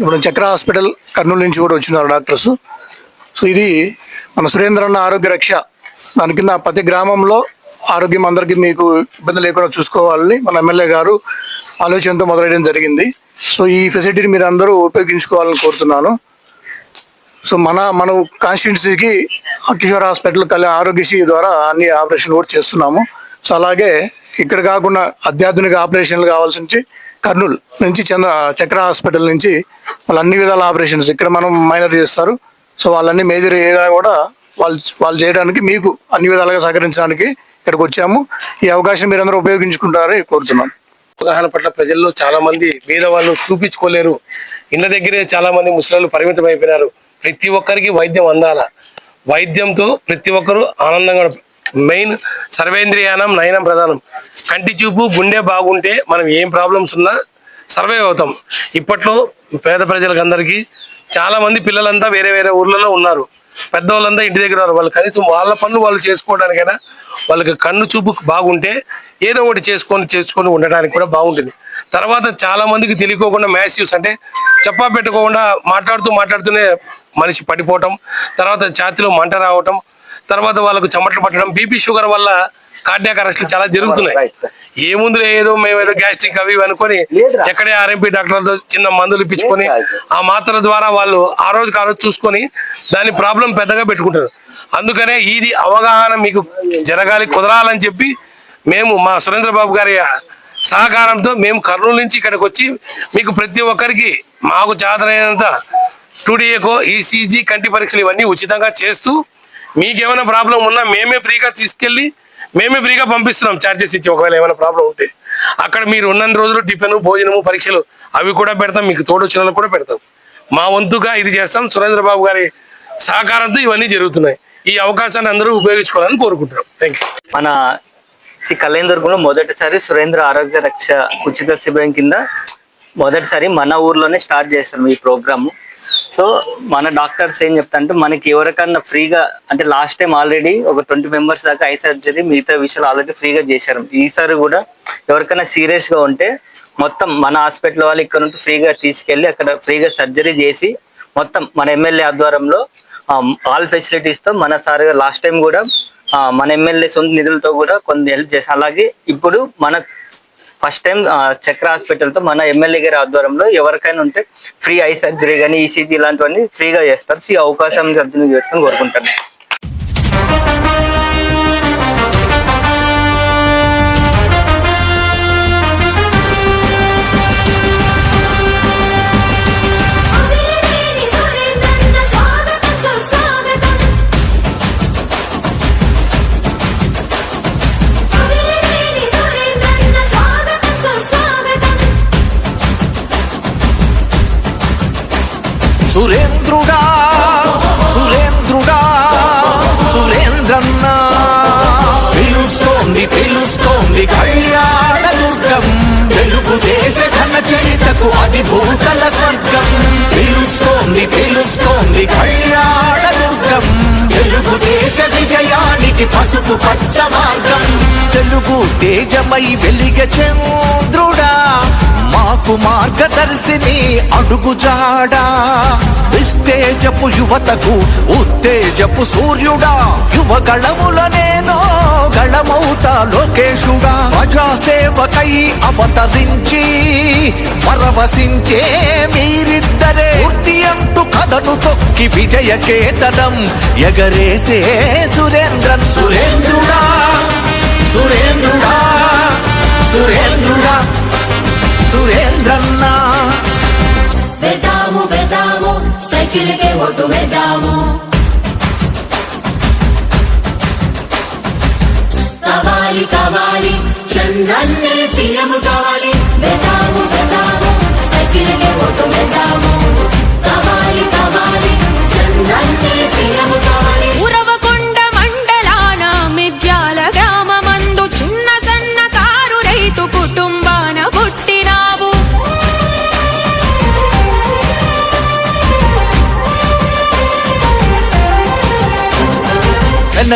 ఇప్పుడు చక్ర హాస్పిటల్ కర్నూలు నుంచి కూడా వచ్చినారు డాక్టర్స్. సో ఇది మన సురేంద్రన్న ఆరోగ్య రక్ష. దాని కింద ప్రతి గ్రామంలో ఆరోగ్యం అందరికీ మీకు ఇబ్బంది లేకుండా చూసుకోవాలని మన ఎమ్మెల్యే గారు ఆలోచనతో మొదలయ్యడం జరిగింది. సో ఈ ఫెసిలిటీని మీరు అందరూ ఉపయోగించుకోవాలని కోరుతున్నాను. సో మన మన కాన్స్టిట్యున్సీకి కిషోర్ హాస్పిటల్ కళ్యాణ ఆరోగ్యశ్రీ ద్వారా అన్ని ఆపరేషన్లు కూడా చేస్తున్నాము. సో అలాగే ఇక్కడ కాకుండా అత్యాధునిక ఆపరేషన్లు కావాల్సి కర్నూలు నుంచి చంద్ర చక్ర హాస్పిటల్ నుంచి వాళ్ళు అన్ని విధాల ఆపరేషన్స్ ఇక్కడ మనం మైనర్ చేస్తారు. సో వాళ్ళన్ని మేజర్ ఏదైనా కూడా వాళ్ళు వాళ్ళు చేయడానికి మీకు అన్ని విధాలుగా సహకరించడానికి ఇక్కడికి వచ్చాము. ఈ అవకాశం మీరందరూ ఉపయోగించుకుంటారని కోరుతున్నాం. అవగాహన పట్ల ప్రజల్లో చాలా మంది మీద వాళ్ళు చూపించుకోలేరు. ఇళ్ళ దగ్గరే చాలా మంది ముసలాళ్ళు పరిమితం అయిపోయినారు ప్రతి ఒక్కరికి వైద్యం అందాల. వైద్యంతో ప్రతి ఒక్కరూ ఆనందంగా మెయిన్ సర్వేంద్రియానం నయనం ప్రధానం. కంటి చూపు గుండె బాగుంటే మనం ఏం ప్రాబ్లమ్స్ ఉన్నా సర్వే అవుతాం. ఇప్పట్లో పేద ప్రజలకు అందరికీ చాలామంది పిల్లలంతా వేరే వేరే ఊర్లలో ఉన్నారు. పెద్దవాళ్ళంతా ఇంటి దగ్గర ఉన్నారు. వాళ్ళు కనీసం వాళ్ళ పనులు వాళ్ళు చేసుకోవడానికైనా వాళ్ళకి కన్ను చూపు బాగుంటే ఏదో ఒకటి చేసుకొని చేసుకొని ఉండడానికి కూడా బాగుంటుంది. తర్వాత చాలా మందికి తెలియకోకుండా మ్యాసివ్స్ అంటే చెప్పా పెట్టుకోకుండా మాట్లాడుతూ మాట్లాడుతూనే మనిషి పడిపోవటం తర్వాత ఛాతిలో మంట రావటం తర్వాత వాళ్ళకు చెమటలు పట్టడం బీపీ షుగర్ వల్ల కార్డియాక్ అరెస్ట్లు చాలా జరుగుతున్నాయి. ఏముంది ఏదో మేము ఏదో గ్యాస్ట్రిక్ అవి అనుకొని ఎక్కడే ఆర్ఎంపీ డాక్టర్లతో చిన్న మందులు ఇప్పించుకొని ఆ మాత్రల ద్వారా వాళ్ళు ఆ రోజుకి ఆ రోజు చూసుకొని దాని ప్రాబ్లం పెద్దగా పెట్టుకుంటారు. అందుకనే ఇది అవగాహన మీకు జరగాలి కుదరాలని చెప్పి మేము మా సురేంద్ర బాబు గారి సహకారంతో మేము కర్నూలు నుంచి ఇక్కడికి వచ్చి మీకు ప్రతి ఒక్కరికి మాకు చాదరైనంత టూడీఏకో ఈసీజీ కంటి పరీక్షలు ఇవన్నీ ఉచితంగా చేస్తూ మీకేమైనా ప్రాబ్లం ఉన్నా మేమే ఫ్రీగా తీసుకెళ్ళి మేమే ఫ్రీగా పంపిస్తున్నాం ఛార్జెస్ ఇచ్చి. ఒకవేళ ఏమైనా ప్రాబ్లం ఉంటే అక్కడ మీరు ఉన్న రోజులు టిఫిన్ భోజనము పరీక్షలు అవి కూడా పెడతాం మీకు తోడొచ్చిన కూడా పెడతాం. మా వంతుగా ఇది చేస్తాం. సురేంద్రబాబు గారి సహకారంతో ఇవన్నీ జరుగుతున్నాయి. ఈ అవకాశాన్ని అందరూ ఉపయోగించుకోవాలని కోరుకుంటున్నాం. థ్యాంక్ యూ మన శ్రీ కళ్యాణదుర్గంలో మొదటిసారి సురేంద్ర ఆరోగ్య రక్ష ఉచిత శిబిరం కింద మొదటిసారి మన ఊర్లోనే స్టార్ట్ చేస్తాం ఈ ప్రోగ్రాము. సో మన డాక్టర్స్ ఏం చెప్తారంటే మనకి ఎవరికన్నా ఫ్రీగా అంటే లాస్ట్ టైం ఆల్రెడీ ఒక ట్వంటీ మెంబర్స్ దాకా ఐ సర్జరీ మిగతా విషయాలు ఆల్రెడీ ఫ్రీగా చేశారు. ఈసారి కూడా ఎవరికైనా సీరియస్గా ఉంటే మొత్తం మన హాస్పిటల్ వాళ్ళు ఇక్కడ నుండి ఫ్రీగా తీసుకెళ్ళి అక్కడ ఫ్రీగా సర్జరీ చేసి మొత్తం మన ఎమ్మెల్యే ఆధ్వర్యంలో um, ఆల్ ఫెసిలిటీస్తో మన సార్ లాస్ట్ టైం కూడా uh, మన ఎమ్మెల్యే సొంత నిధులతో కూడా కొన్ని హెల్ప్ చేశారు. అలాగే ఇప్పుడు మన ఫస్ట్ టైం చక్ర హాస్పిటల్తో మన ఎమ్మెల్యే గారి ఆధ్వర్యంలో ఎవరికైనా ఉంటే ఫ్రీ ఐ సర్జరీ కానీ ఈసీజీ ఇలాంటివన్నీ ఫ్రీగా చేస్తారు. సో ఈ అవకాశం సద్వినియోగం చేసుకొని కోరుకుంటాను సురేంద్రుడా సురేంద్రుడా సురేంద్రన్న. పిలుస్తోంది పిలుస్తోంది కళ్యాణ దుర్గం. తెలుగుదేశ ఘన చరితకు అది భూతల స్వర్గం. పిలుస్తోంది పిలుస్తోంది పసుపు పచ్చ మార్గం తెలుగు తేజమై వెలిగ చంద్రుడా. మాకు మార్గదర్శిని అడుగుజాడా విస్తేజపు యువతకు ఉత్తేజపు సూర్యుడా. యువ గళముల నేను గళమౌతా లోకేశుడా ప్రజాసేవకై అవతరించి పరవశించే మీరిద్దరే. పూర్తి అంటూ కథను తొక్కి విజయ కేతనం ఎగరేసే సురేంద్రన్. సురేంద్రుడా సురేంద్రుడా సురేంద్రుడా సురేంద్రన్నా. వేద్దాము వేద్దాము సైకిల్కే ఓటు వేద్దాము కావాలి కావాలి. చంద్రన్నే సీఎం కావాలి. వేద్దాము వేద్దాము సైకిల్కే ఓటు వేద్దాము కావాలి కావాలి. చంద్రన్నే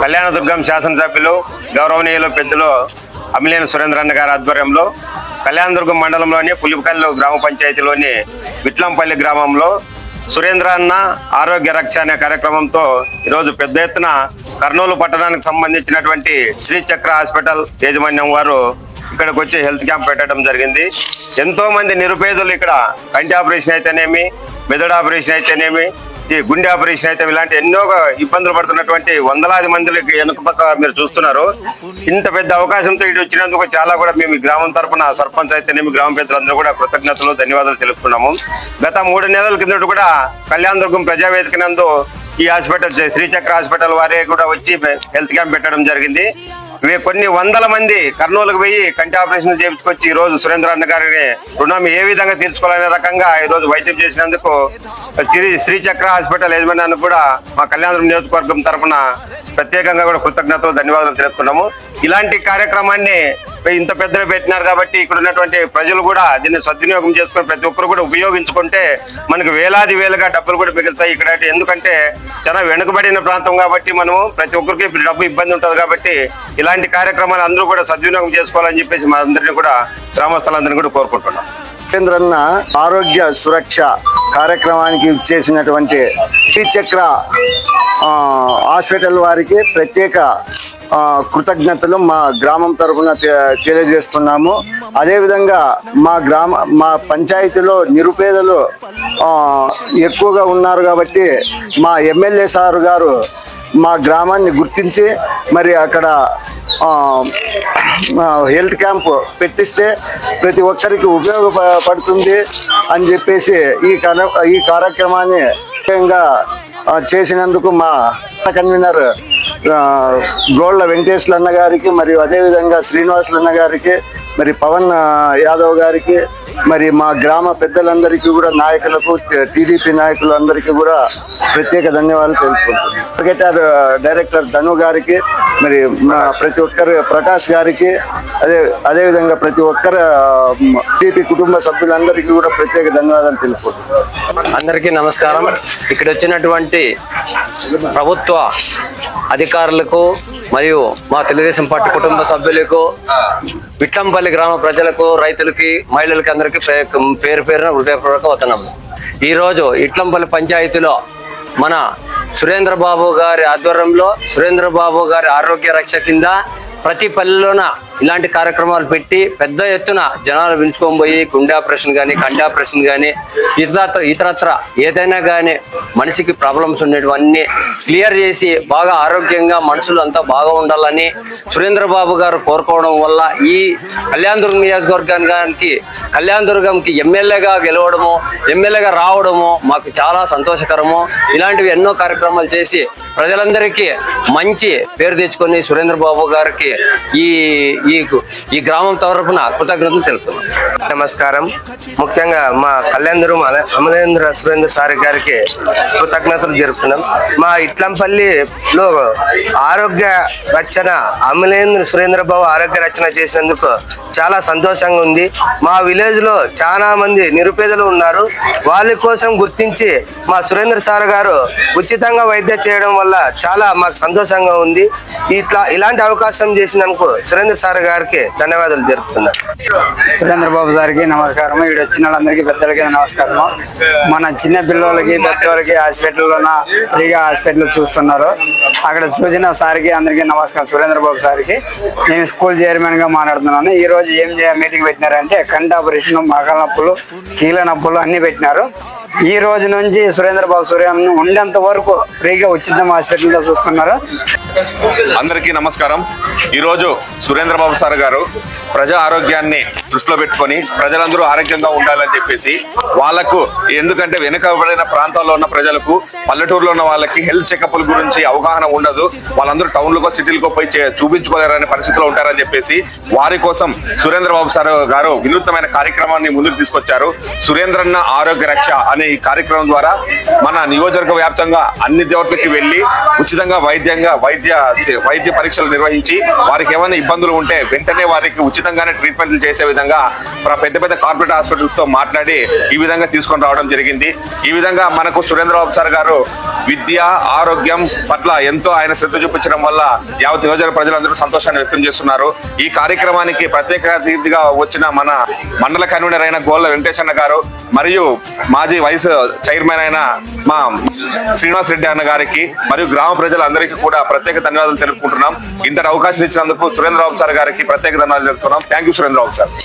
కళ్యాణదుర్గం శాసనసభ్యులు గౌరవనీయులు పెద్దలు అమిలేని సురేంద్రన్న గారి ఆధ్వర్యంలో కళ్యాణదుర్గం మండలంలోని పులిపకల్లు గ్రామ పంచాయతీలోని విట్లంపల్లి గ్రామంలో సురేంద్ర అన్న ఆరోగ్య రక్ష అనే కార్యక్రమంతో ఈరోజు పెద్ద ఎత్తున కర్నూలు పట్టణానికి సంబంధించినటువంటి శ్రీ చక్ర హాస్పిటల్ యాజమాన్యం వారు ఇక్కడికి వచ్చి హెల్త్ క్యాంప్ పెట్టడం జరిగింది. ఎంతో మంది నిరుపేదలు ఇక్కడ కంటి ఆపరేషన్ అయితేనేమి మెదడు ఆపరేషన్ అయితేనేమి ఈ గుండె ఆపరేషన్ అయితే ఇలాంటి ఎన్నో ఇబ్బందులు పడుతున్నటువంటి వందలాది మందికి వెనుక పక్క మీరు చూస్తున్నారు. ఇంత పెద్ద అవకాశంతో ఇటు వచ్చినందుకు చాలా కూడా మేము గ్రామం తరపున సర్పంచ్ అయితేనేమి గ్రామ పెద్దలందరూ కూడా కృతజ్ఞతలు ధన్యవాదాలు తెలుపుతున్నాము. గత మూడు నెలల కిందట కూడా కళ్యాణదుర్గం ప్రజావేదిక నందు ఈ హాస్పిటల్ శ్రీచక్ర హాస్పిటల్ వారే కూడా వచ్చి హెల్త్ క్యాంప్ పెట్టడం జరిగింది. కొన్ని వందల మంది కర్నూలుకు పోయి కంటి ఆపరేషన్ చేయించుకొచ్చి ఈ రోజు సురేంద్ర అన్న గారిని రుణం ఏ విధంగా తీర్చుకోవాలనే రకంగా ఈ రోజు వైద్యం చేసినందుకు శ్రీ శ్రీచక్ర హాస్పిటల్ యజమానానికి కూడా మా కళ్యాణం నియోజకవర్గం తరఫున ప్రత్యేకంగా కూడా కృతజ్ఞతలు ధన్యవాదాలు తెలుపుతున్నాము. ఇలాంటి కార్యక్రమాన్ని ఇంత పెద్దలు పెట్టినారు కాబట్టి ఇక్కడ ఉన్నటువంటి ప్రజలు కూడా దీన్ని సద్వినియోగం చేసుకొని ప్రతి ఒక్కరు కూడా ఉపయోగించుకుంటే మనకు వేలాది వేలుగా డబ్బులు కూడా మిగులుతాయి ఇక్కడ. ఎందుకంటే చాలా వెనుకబడిన ప్రాంతం కాబట్టి మనము ప్రతి ఒక్కరికి డబ్బు ఇబ్బంది ఉంటుంది కాబట్టి ఇలాంటి కార్యక్రమాలు అందరూ కూడా సద్వినియోగం చేసుకోవాలని చెప్పేసి మా అందరినీ కూడా గ్రామస్తులందరినీ కూడా కోరుకుంటున్నాం. కేంద్రన్న ఆరోగ్య సురక్ష కార్యక్రమానికి చేసినటువంటి త్రిచక్ర హాస్పిటల్ వారికి ప్రత్యేక కృతజ్ఞతలు మా గ్రామం తరఫున తె- తెలియజేస్తున్నాము. అదేవిధంగా మా గ్రామ మా పంచాయతీలో నిరుపేదలు ఎక్కువగా ఉన్నారు కాబట్టి మా ఎమ్మెల్యే సారు గారు మా గ్రామాన్ని గుర్తించి మరి అక్కడ హెల్త్ క్యాంప్ పెట్టిస్తే ప్రతి ఒక్కరికి ఉపయోగపడుతుంది అని చెప్పేసి ఈ ఈ కార్యక్రమాన్ని ముఖ్యంగా చేసినందుకు మా కన్వీనర్ గోళ్ళ వెంకటేశ్వరన్న గారికి మరియు అదేవిధంగా శ్రీనివాసులు అన్న గారికి మరి పవన్ యాదవ్ గారికి మరి మా గ్రామ పెద్దలందరికీ కూడా నాయకులకు టీడీపీ నాయకులందరికీ కూడా ప్రత్యేక ధన్యవాదాలు తెలుపుకుంటున్నాను. క్రికెటర్ డైరెక్టర్ uh, ధను గారికి మరి మా ప్రతి ఒక్కరు ప్రకాష్ గారికి అదే అదేవిధంగా ప్రతి ఒక్కరు uh, టీపీ కుటుంబ సభ్యులందరికీ కూడా ప్రత్యేక ధన్యవాదాలు తెలుపుకుంటున్నాను. అందరికీ నమస్కారం. ఇక్కడ వచ్చినటువంటి ప్రభుత్వ అధికారులకు మరియు మా తెలుగుదేశం పార్టీ కుటుంబ సభ్యులకు విట్లంపల్లి గ్రామ ప్రజలకు రైతులకి మహిళలకి అందరికీ పే- పేరు పేరున హృదయపూర్వక వదనం. ఈరోజు ఇట్లంపల్లి పంచాయతీలో మన సురేంద్ర బాబు గారి ఆధ్వర్యంలో సురేంద్ర బాబు గారి ఆరోగ్య రక్ష కింద ప్రతి పల్లెలోన ఇలాంటి కార్యక్రమాలు పెట్టి పెద్ద ఎత్తున జనాలు పిలుచుకొని గుండె ఆపరేషన్ కానీ కంటి ఆపరేషన్ కానీ ఇతరత్ర ఇతరత్ర ఏదైనా కానీ మనిషికి ప్రాబ్లమ్స్ ఉండేటివన్నీ క్లియర్ చేసి బాగా ఆరోగ్యంగా మనుషులు అంతా బాగా ఉండాలని సురేంద్ర బాబు గారు కోరుకోవడం వల్ల ఈ కళ్యాణదుర్గం నియోజకవర్గానికి కళ్యాణదుర్గంకి ఎమ్మెల్యేగా గెలవడము ఎమ్మెల్యేగా రావడము మాకు చాలా సంతోషకరము. ఇలాంటివి ఎన్నో కార్యక్రమాలు చేసి ప్రజలందరికీ మంచి పేరు తెచ్చుకొని సురేంద్ర బాబు గారికి ఈ ఈ ఈ గ్రామం తరపున కృతజ్ఞతలు తెలుపుతున్నాం. నమస్కారం. ముఖ్యంగా మా కళ్యాణదురం అమలేంద్ర సురేంద్ర సార్ గారికి కృతజ్ఞతలు జరుపుతున్నాం. మా ఇట్లంపల్లిలో ఆరోగ్య రచన అమలేంద్ర సురేంద్ర బాబు ఆరోగ్య రచన చేసినందుకు చాలా సంతోషంగా ఉంది. మా విలేజ్లో చాలా మంది నిరుపేదలు ఉన్నారు. వాళ్ళ కోసం గుర్తించి మా సురేంద్ర సార్ గారు ఉచితంగా వైద్యం చేయడం వల్ల చాలా మాకు సంతోషంగా ఉంది. ఇట్లా ఇలాంటి అవకాశం చేసినందుకు సురేంద్ర సార్ గారికి ధన్యవాదాలు జరుపుతున్నాను సురేంద్ర బాబు గారికి నమస్కారం ఇక్కడ వచ్చిన వాళ్ళందరికీ పెద్దలకి నమస్కారం మన చిన్న పిల్లలకి పెద్దవాళ్ళకి హాస్పిటల్లోన ఫ్రీగా హాస్పిటల్ చూస్తున్నారు. అక్కడ చూసిన సార్కి అందరికీ నమస్కారం. సురేంద్ర బాబు సార్కి నేను స్కూల్ చైర్మన్గా మాట్లాడుతున్నాను. ఈ రోజు ఏం మీటింగ్ పెట్టినారంటే కంటి ఆపరేషన్ మగల నొప్పులు కీళ్ళ నొప్పులు అన్ని పెట్టినారు. ఈ రోజు నుంచి సురేంద్ర బాబు సూర్య ఉండేంత వరకు ఫ్రీగా ఉచితం హాస్పిటల్లో చూస్తున్నారు. అందరికీ నమస్కారం. ఈరోజు సురేంద్రబాబు సార్ గారు ప్రజా ఆరోగ్యాన్ని దృష్టిలో పెట్టుకొని ప్రజలందరూ ఆరోగ్యంగా ఉండాలని చెప్పేసి వాళ్ళకు ఎందుకంటే వెనుకబడిన ప్రాంతాల్లో ఉన్న ప్రజలకు పల్లెటూరులో ఉన్న వాళ్ళకి హెల్త్ చెకప్ల గురించి అవగాహన ఉండదు. వాళ్ళందరూ టౌన్లకో సిటీలకో పోయి చే- చూపించుకోలేరనే పరిస్థితిలో ఉంటారని చెప్పేసి వారి కోసం సురేంద్ర బాబు సార్ గారు వినూత్నమైన కార్యక్రమాన్ని ముందుకు తీసుకొచ్చారు. సురేంద్రన్న ఆరోగ్య రక్ష అనే ఈ కార్యక్రమం ద్వారా మన నియోజకవర్గ వ్యాప్తంగా అన్ని చోట్లకి వెళ్ళి ఉచితంగా వైద్యంగా వైద్య వైద్య పరీక్షలు నిర్వహించి వారికి ఏమైనా ఇబ్బందులు ఉంటే వెంటనే వారికి ఉచితంగానే ట్రీట్మెంట్లు చేసే విధంగా ప్ర- పెద్ద పెద్ద కార్పొరేట్ హాస్పిటల్స్తో మాట్లాడి ఈ విధంగా తీసుకొని రావడం జరిగింది. ఈ విధంగా మనకు సురేంద్రబాబు సార్ గారు విద్య ఆరోగ్యం పట్ల ఎంతో ఆయన శ్రద్ధ చూపించడం వల్ల యావత్ యువజన ప్రజలందరూ సంతోషాన్ని వ్యక్తం చేస్తున్నారు. ఈ కార్యక్రమానికి ప్రత్యేక అతిథిగా వచ్చిన మన మండల కన్వీనర్ అయిన గోళ్ళ వెంకటేశన్న గారు మరియు మాజీ వైస్ చైర్మన్ అయిన మా శ్రీనివాస్ రెడ్డి అన్న గారికి మరియు గ్రామ ప్రజలందరికీ కూడా ప్రత్యేక ధన్యవాదాలు తెలుపుకుంటున్నాం. ఇంతటి అవకాశం ఇచ్చినందుకు సురేంద్రబాబు సార్ గారికి ప్రత్యేక ధన్యవాదాలు తెలుపుతున్నాం. Thank you Surendrababu sir.